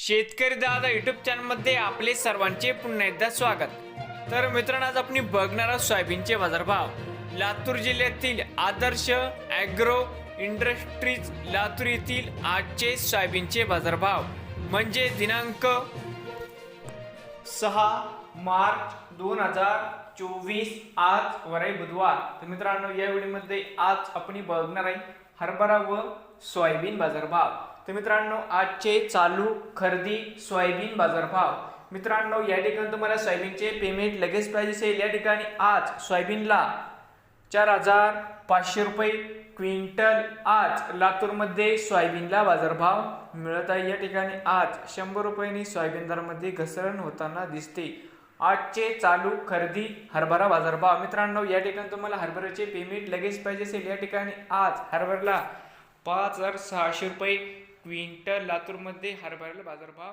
शेतकरी दादा युट्यूब चॅनलमध्ये आपले सर्वांचे पुन्हा एकदा स्वागत. तर मित्रांनो आज आपण बघणार आहोत सोयाबीनचे बाजारभाव. लातूर जिल्ह्यातील आदर्श ॲग्रो इंडस्ट्रीज लातूर येथील आजचे सोयाबीनचे बाजारभाव. म्हणजे दिनांक सहा मार्च दोन हजार चोवीस आज वराई बुधवार. तर मित्रांनो या व्हिडिओमध्ये आज आपण बघणार आहे हरभरा व सोयाबीन बाजारभाव. तर मित्रांनो आजचे चालू खरेदी सोयाबीन बाजारभाव. मित्रांनो या ठिकाणी तुम्हाला सोयाबीनचे पेमेंट लगेच पाहिजे असेल या ठिकाणी आज सोयाबीनला चार हजार पाचशे रुपये क्विंटल आज लातूरमध्ये सोयाबीनला बाजारभाव मिळत आहे. या ठिकाणी आज शंभर रुपयांनी सोयाबीन दरामध्ये घसरण होताना दिसते. आजचे चालू खरेदी हरभरा बाजारभाव. मित्रांनो या ठिकाणी तुम्हाला हरभऱ्याचे पेमेंट लगेच पाहिजे असेल. या ठिकाणी आज हरभऱ्याला पाच हजार सहाशे रुपये क्विंटल लातूरमध्ये हरभऱ्याला बाजारभाव